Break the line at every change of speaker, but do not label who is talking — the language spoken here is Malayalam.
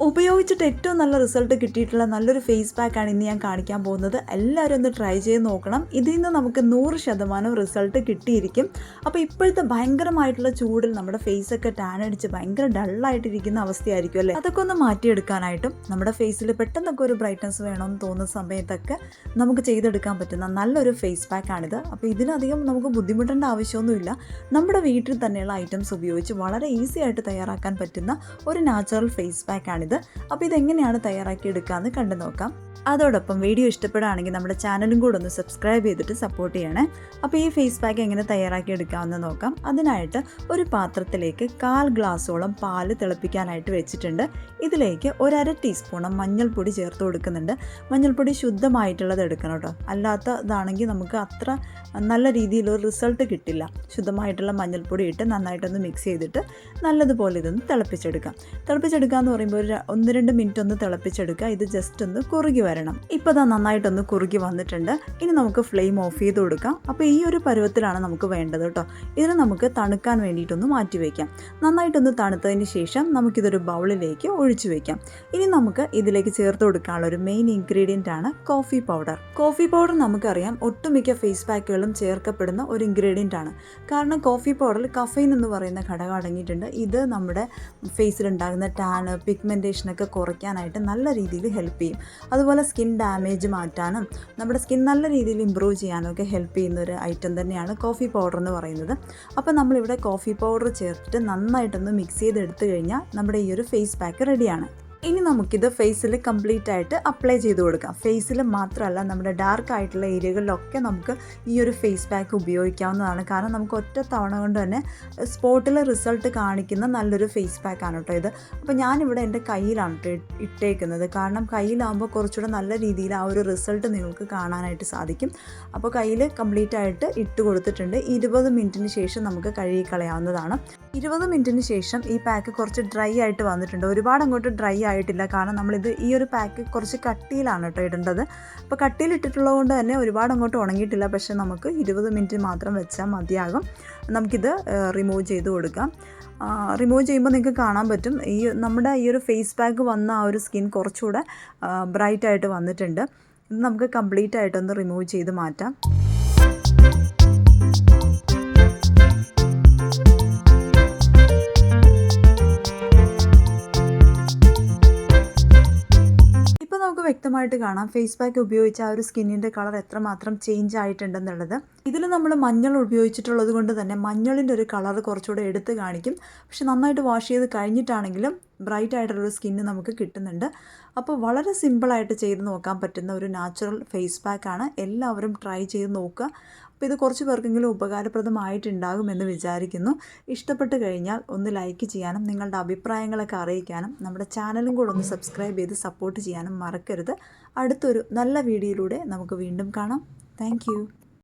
ഉപയോഗിച്ചിട്ട് ഏറ്റവും നല്ല റിസൾട്ട് കിട്ടിയിട്ടുള്ള നല്ലൊരു ഫേസ് പാക്കാണ് ഇന്ന് ഞാൻ കാണിക്കാൻ പോകുന്നത്. എല്ലാവരും ഒന്ന് ട്രൈ ചെയ്ത് നോക്കണം. ഇതിൽ നിന്ന് നമുക്ക് നൂറ് ശതമാനം റിസൾട്ട് കിട്ടിയിരിക്കും. അപ്പോൾ ഇപ്പോഴത്തെ ഭയങ്കരമായിട്ടുള്ള ചൂടിൽ നമ്മുടെ ഫേസ് ഒക്കെ ടാൻ അടിച്ച് ഭയങ്കര ഡള്ളായിട്ടിരിക്കുന്ന അവസ്ഥയായിരിക്കും അല്ലേ? അതൊക്കെ ഒന്ന് മാറ്റിയെടുക്കാനായിട്ടും നമ്മുടെ ഫേസിൽ പെട്ടെന്നൊക്കെ ഒരു ബ്രൈറ്റ്നസ് വേണമെന്ന് തോന്നുന്ന സമയത്തൊക്കെ നമുക്ക് ചെയ്തെടുക്കാൻ പറ്റുന്ന നല്ലൊരു ഫേസ് പാക്കാണിത് അപ്പോൾ ഇതിനധികം നമുക്ക് ബുദ്ധിമുട്ടേണ്ട ആവശ്യമൊന്നുമില്ല. നമ്മുടെ വീട്ടിൽ തന്നെയുള്ള ഐറ്റംസ് ഉപയോഗിച്ച് വളരെ ഈസി ആയിട്ട് തയ്യാറാക്കാൻ പറ്റുന്ന ഒരു നാച്ചുറൽ ഫേസ് പാക്കാണിത് അപ്പോൾ ഇതെങ്ങനെയാണ് തയ്യാറാക്കി എടുക്കാമെന്ന് കണ്ടു നോക്കാം. അതോടൊപ്പം വീഡിയോ ഇഷ്ടപ്പെടുകയാണെങ്കിൽ നമ്മുടെ ചാനലും കൂടെ ഒന്ന് സബ്സ്ക്രൈബ് ചെയ്തിട്ട് സപ്പോർട്ട് ചെയ്യണേ. അപ്പോൾ ഈ ഫേസ് പാക്ക് എങ്ങനെ തയ്യാറാക്കി എടുക്കാമെന്ന് നോക്കാം. അതിനായിട്ട് ഒരു പാത്രത്തിലേക്ക് കാൽ ഗ്ലാസ്സോളം പാൽ തിളപ്പിക്കാനായിട്ട് വെച്ചിട്ടുണ്ട്. ഇതിലേക്ക് ഒരര ടീസ്പൂണം മഞ്ഞൾപ്പൊടി ചേർത്ത് കൊടുക്കുന്നുണ്ട്. മഞ്ഞൾപ്പൊടി ശുദ്ധമായിട്ടുള്ളത് എടുക്കണം കേട്ടോ. അല്ലാത്തതാണെങ്കിൽ നമുക്ക് അത്ര നല്ല രീതിയിലൊരു റിസൾട്ട് കിട്ടില്ല. ശുദ്ധമായിട്ടുള്ള മഞ്ഞൾപ്പൊടി ഇട്ട് നന്നായിട്ടൊന്ന് മിക്സ് ചെയ്തിട്ട് നല്ലതുപോലെ ഇതൊന്ന് തിളപ്പിച്ചെടുക്കാം. തിളപ്പിച്ചെടുക്കുക എന്ന് പറയുമ്പോൾ ഒരു ഒന്ന് രണ്ട് മിനിറ്റ് ഒന്ന് തിളപ്പിച്ചെടുക്കുക. ഇത് ജസ്റ്റ് ഒന്ന് കുറുകി വരണം. ഇപ്പോൾ അത് നന്നായിട്ടൊന്ന് കുറുകി വന്നിട്ടുണ്ട്. ഇനി നമുക്ക് ഫ്ലെയിം ഓഫ് ചെയ്ത് കൊടുക്കാം. അപ്പോൾ ഈ ഒരു പരുവത്തിലാണ് നമുക്ക് വേണ്ടത് കേട്ടോ ഇതിന് നമുക്ക് തണുക്കാൻ വേണ്ടിയിട്ടൊന്ന് മാറ്റി വയ്ക്കാം നന്നായിട്ടൊന്ന് തണുത്തതിന് ശേഷം നമുക്കിതൊരു ബൗളിലേക്ക് ഒഴിച്ചു വയ്ക്കാം ഇനി നമുക്ക് ഇതിലേക്ക് ചേർത്ത് കൊടുക്കാനുള്ള ഒരു മെയിൻ ഇൻഗ്രീഡിയന്റ് ആണ് കോഫി പൗഡർ കോഫി പൗഡർ നമുക്കറിയാം ഒട്ടുമിക്ക ഫേസ് പാക്കുകളും ചേർക്കപ്പെടുന്ന ഒരു ഇൻഗ്രീഡിയന്റ് ആണ്. കാരണം കോഫി പൗഡറിൽ കഫൈൻ എന്ന് പറയുന്ന ഘടകം അടങ്ങിയിട്ടുണ്ട്. ഇത് നമ്മുടെ ഫേസിലുണ്ടാകുന്ന ടാന് പിഗ്മെന്റേഷനൊക്കെ കുറയ്ക്കാനായിട്ട് നല്ല രീതിയിൽ ഹെൽപ്പ് ചെയ്യും. അതുപോലെ സ്കിൻ ഡാമേജ് മാറ്റാനും നമ്മുടെ സ്കിൻ നല്ല രീതിയിൽ ഇമ്പ്രൂവ് ചെയ്യാനും ഒക്കെ ഹെൽപ്പ് ചെയ്യുന്ന ഒരു ഐറ്റം തന്നെയാണ് കോഫി പൗഡർ എന്ന് പറയുന്നത്. അപ്പോൾ നമ്മളിവിടെ കോഫി പൗഡർ ചേർത്തിട്ട് നന്നായിട്ടൊന്ന് മിക്സ് ചെയ്തെടുത്തു കഴിഞ്ഞാൽ നമ്മുടെ ഈ ഒരു ഫേസ് പാക്ക് റെഡിയാണ് ഇനി നമുക്കിത് ഫേസിൽ കംപ്ലീറ്റ് ആയിട്ട് അപ്ലൈ ചെയ്ത് കൊടുക്കാം. ഫേസിൽ മാത്രമല്ല നമ്മുടെ ഡാർക്ക് ആയിട്ടുള്ള ഏരിയകളിലൊക്കെ നമുക്ക് ഈ ഒരു ഫേസ് പാക്ക് ഉപയോഗിക്കാവുന്നതാണ്. കാരണം നമുക്ക് ഒറ്റ തവണ കൊണ്ട് തന്നെ സ്പോട്ടിൽ റിസൾട്ട് കാണിക്കുന്ന നല്ലൊരു ഫേസ് പാക്കാണ് കേട്ടോ ഇത്. അപ്പോൾ ഞാനിവിടെ എന്റെ കയ്യിലാണ് കേട്ടോ ഇട്ടേക്കുന്നത്. കാരണം കയ്യിലാകുമ്പോൾ കുറച്ചുകൂടെ നല്ല രീതിയിൽ ആ ഒരു റിസൾട്ട് നിങ്ങൾക്ക് കാണാനായിട്ട് സാധിക്കും. അപ്പോൾ കയ്യിൽ കംപ്ലീറ്റ് ആയിട്ട് ഇട്ട് കൊടുത്തിട്ടുണ്ട്. ഇരുപത് മിനിറ്റിന് ശേഷം നമുക്ക് കഴുകി കളയാവുന്നതാണ് ഇരുപത് മിനിറ്റിന് ശേഷം ഈ പാക്ക് കുറച്ച് ഡ്രൈ ആയിട്ട് വന്നിട്ടുണ്ട്. ഒരുപാട് അങ്ങോട്ട് ഡ്രൈ ആയിട്ടില്ല. കാരണം നമ്മളിത് ഈ ഒരു പാക്ക് കുറച്ച് കട്ടിയിലാണ് കേട്ടോ ഇടേണ്ടത്. അപ്പോൾ കട്ടിയിൽ ഇട്ടിട്ടുള്ളത് കൊണ്ട് തന്നെ ഒരുപാട് അങ്ങോട്ട് ഉണങ്ങിയിട്ടില്ല. പക്ഷേ നമുക്ക് ഇരുപത് മിനിറ്റ് മാത്രം വെച്ചാൽ മതിയാകും. നമുക്കിത് റിമൂവ് ചെയ്ത് കൊടുക്കാം. റിമൂവ് ചെയ്യുമ്പോൾ നിങ്ങൾക്ക് കാണാൻ പറ്റും. ഈ നമ്മുടെ ഈ ഒരു ഫേസ് പാക്ക് വന്ന ആ ഒരു സ്കിൻ കുറച്ചുകൂടെ ബ്രൈറ്റ് ആയിട്ട് വന്നിട്ടുണ്ട്. ഇത് നമുക്ക് കംപ്ലീറ്റ് ആയിട്ടൊന്ന് റിമൂവ് ചെയ്ത് മാറ്റാം. വ്യക്തമായിട്ട് കാണാം. ഫേസ് പാക്ക് ഉപയോഗിച്ച് ആ ഒരു സ്കിന്നിന്റെ കളർ എത്രമാത്രം ചേഞ്ച് ആയിട്ടുണ്ടെന്നുള്ളത്. ഇതിൽ നമ്മൾ മഞ്ഞൾ ഉപയോഗിച്ചിട്ടുള്ളത് കൊണ്ട് തന്നെ മഞ്ഞളിന്റെ ഒരു കളർ കുറച്ചുകൂടെ എടുത്ത് കാണിക്കും. പക്ഷെ നന്നായിട്ട് വാഷ് ചെയ്ത് കഴിഞ്ഞിട്ടാണെങ്കിലും ബ്രൈറ്റ് ആയിട്ടുള്ളൊരു സ്കിന്ന് നമുക്ക് കിട്ടുന്നുണ്ട്. അപ്പോൾ വളരെ സിമ്പിളായിട്ട് ചെയ്ത് നോക്കാൻ പറ്റുന്ന ഒരു നാച്ചുറൽ ഫേസ് പാക്കാണ് എല്ലാവരും ട്രൈ ചെയ്ത് നോക്കുക. അപ്പോൾ ഇത് കുറച്ച് പേർക്കെങ്കിലും ഉപകാരപ്രദമായിട്ടുണ്ടാകുമെന്ന് വിചാരിക്കുന്നു. ഇഷ്ടപ്പെട്ട് കഴിഞ്ഞാൽ ഒന്ന് ലൈക്ക് ചെയ്യാനും നിങ്ങളുടെ അഭിപ്രായങ്ങളൊക്കെ അറിയിക്കാനും നമ്മുടെ ചാനലും കൂടെ ഒന്ന് സബ്സ്ക്രൈബ് ചെയ്ത് സപ്പോർട്ട് ചെയ്യാനും മറക്കരുത്. അടുത്തൊരു നല്ല വീഡിയോയിലൂടെ നമുക്ക് വീണ്ടും കാണാം. താങ്ക്